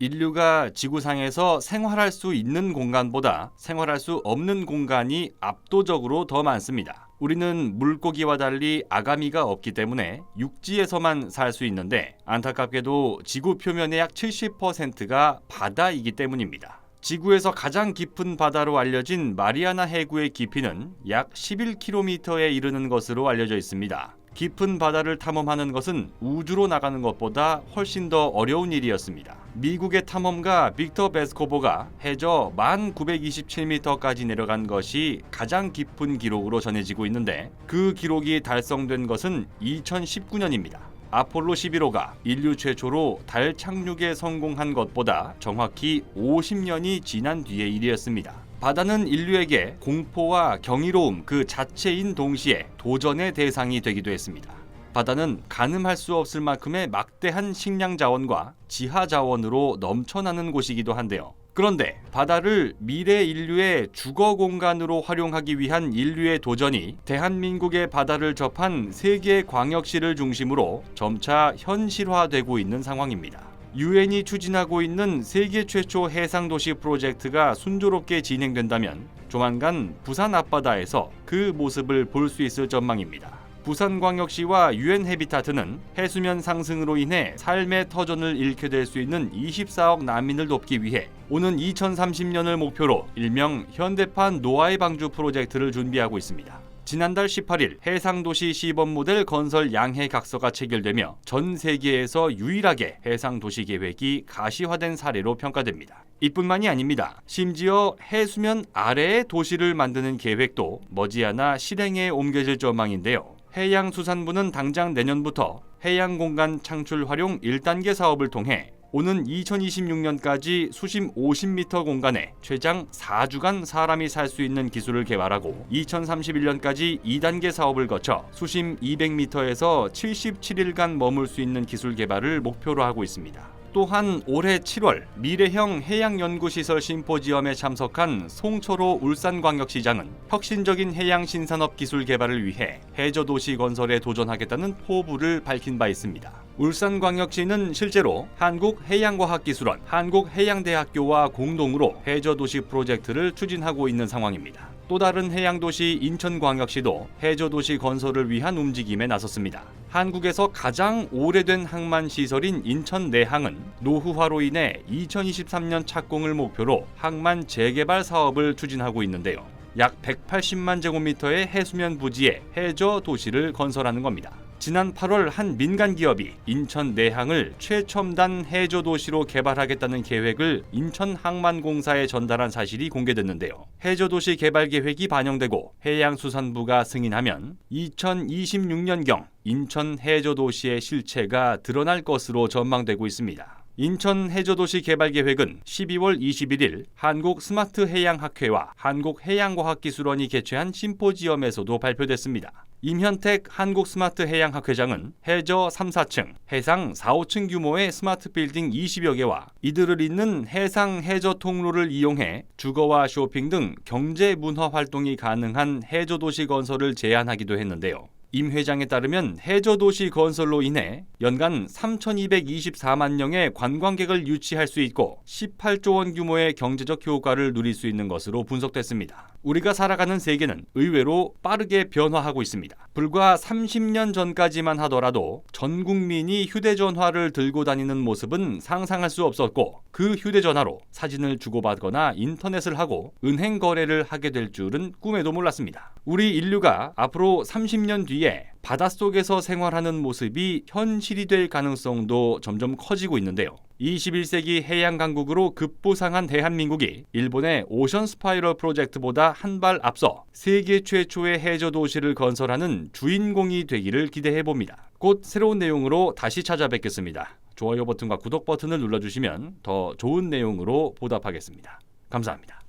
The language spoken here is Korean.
인류가 지구상에서 생활할 수 있는 공간보다 생활할 수 없는 공간이 압도적으로 더 많습니다. 우리는 물고기와 달리 아가미가 없기 때문에 육지에서만 살 수 있는데 안타깝게도 지구 표면의 약 70%가 바다이기 때문입니다. 지구에서 가장 깊은 바다로 알려진 마리아나 해구의 깊이는 약 11km에 이르는 것으로 알려져 있습니다. 깊은 바다를 탐험하는 것은 우주로 나가는 것보다 훨씬 더 어려운 일이었습니다. 미국의 탐험가 빅터 베스코보가 해저 1927m까지 내려간 것이 가장 깊은 기록으로 전해지고 있는데 그 기록이 달성된 것은 2019년입니다. 아폴로 11호가 인류 최초로 달 착륙에 성공한 것보다 정확히 50년이 지난 뒤의 일이었습니다. 바다는 인류에게 공포와 경이로움 그 자체인 동시에 도전의 대상이 되기도 했습니다. 바다는 가늠할 수 없을 만큼의 막대한 식량 자원과 지하 자원으로 넘쳐나는 곳이기도 한데요. 그런데 바다를 미래 인류의 주거 공간으로 활용하기 위한 인류의 도전이 대한민국의 바다를 접한 세계 광역시를 중심으로 점차 현실화되고 있는 상황입니다. 유엔이 추진하고 있는 세계 최초 해상 도시 프로젝트가 순조롭게 진행된다면 조만간 부산 앞바다에서 그 모습을 볼 수 있을 전망입니다. 부산광역시와 유엔 헤비타트는 해수면 상승으로 인해 삶의 터전을 잃게 될 수 있는 24억 난민을 돕기 위해 오는 2030년을 목표로 일명 현대판 노아의 방주 프로젝트를 준비하고 있습니다. 지난달 18일 해상도시 시범 모델 건설 양해 각서가 체결되며 전 세계에서 유일하게 해상도시 계획이 가시화된 사례로 평가됩니다. 이뿐만이 아닙니다. 심지어 해수면 아래의 도시를 만드는 계획도 머지않아 실행에 옮겨질 전망인데요. 해양수산부는 당장 내년부터 해양공간 창출 활용 1단계 사업을 통해 오는 2026년까지 수심 50m 공간에 최장 4주간 사람이 살 수 있는 기술을 개발하고 2031년까지 2단계 사업을 거쳐 수심 200m에서 77일간 머물 수 있는 기술 개발을 목표로 하고 있습니다. 또한 올해 7월 미래형 해양연구시설 심포지엄에 참석한 송철호 울산광역시장은 혁신적인 해양 신산업 기술 개발을 위해 해저도시 건설에 도전하겠다는 포부를 밝힌 바 있습니다. 울산광역시는 실제로 한국해양과학기술원, 한국해양대학교와 공동으로 해저도시 프로젝트를 추진하고 있는 상황입니다. 또 다른 해양도시 인천광역시도 해저도시 건설을 위한 움직임에 나섰습니다. 한국에서 가장 오래된 항만 시설인 인천 내항은 노후화로 인해 2023년 착공을 목표로 항만 재개발 사업을 추진하고 있는데요. 약 180만 제곱미터의 해수면 부지에 해저 도시를 건설하는 겁니다. 지난 8월 한 민간 기업이 인천 내항을 최첨단 해저 도시로 개발하겠다는 계획을 인천 항만공사에 전달한 사실이 공개됐는데요. 해저 도시 개발 계획이 반영되고 해양수산부가 승인하면 2026년경 인천 해저 도시의 실체가 드러날 것으로 전망되고 있습니다. 인천 해저도시 개발 계획은 12월 21일 한국 스마트 해양학회와 한국해양과학기술원이 개최한 심포지엄에서도 발표됐습니다. 임현택 한국스마트해양학 회장은 해저 3, 4층, 해상 4, 5층 규모의 스마트 빌딩 20여 개와 이들을 잇는 해상 해저 통로를 이용해 주거와 쇼핑 등 경제 문화 활동이 가능한 해저 도시 건설을 제안하기도 했는데요. 임 회장에 따르면 해저 도시 건설로 인해 연간 3,224만 명의 관광객을 유치할 수 있고 18조 원 규모의 경제적 효과를 누릴 수 있는 것으로 분석됐습니다. 우리가 살아가는 세계는 의외로 빠르게 변화하고 있습니다. 불과 30년 전까지만 하더라도 전 국민이 휴대전화를 들고 다니는 모습은 상상할 수 없었고 그 휴대전화로 사진을 주고받거나 인터넷을 하고 은행 거래를 하게 될 줄은 꿈에도 몰랐습니다. 우리 인류가 앞으로 30년 뒤에 바닷속에서 생활하는 모습이 현실이 될 가능성도 점점 커지고 있는데요. 21세기 해양 강국으로 급부상한 대한민국이 일본의 오션 스파이럴 프로젝트보다 한 발 앞서 세계 최초의 해저 도시를 건설하는 주인공이 되기를 기대해 봅니다. 곧 새로운 내용으로 다시 찾아뵙겠습니다. 좋아요 버튼과 구독 버튼을 눌러주시면 더 좋은 내용으로 보답하겠습니다. 감사합니다.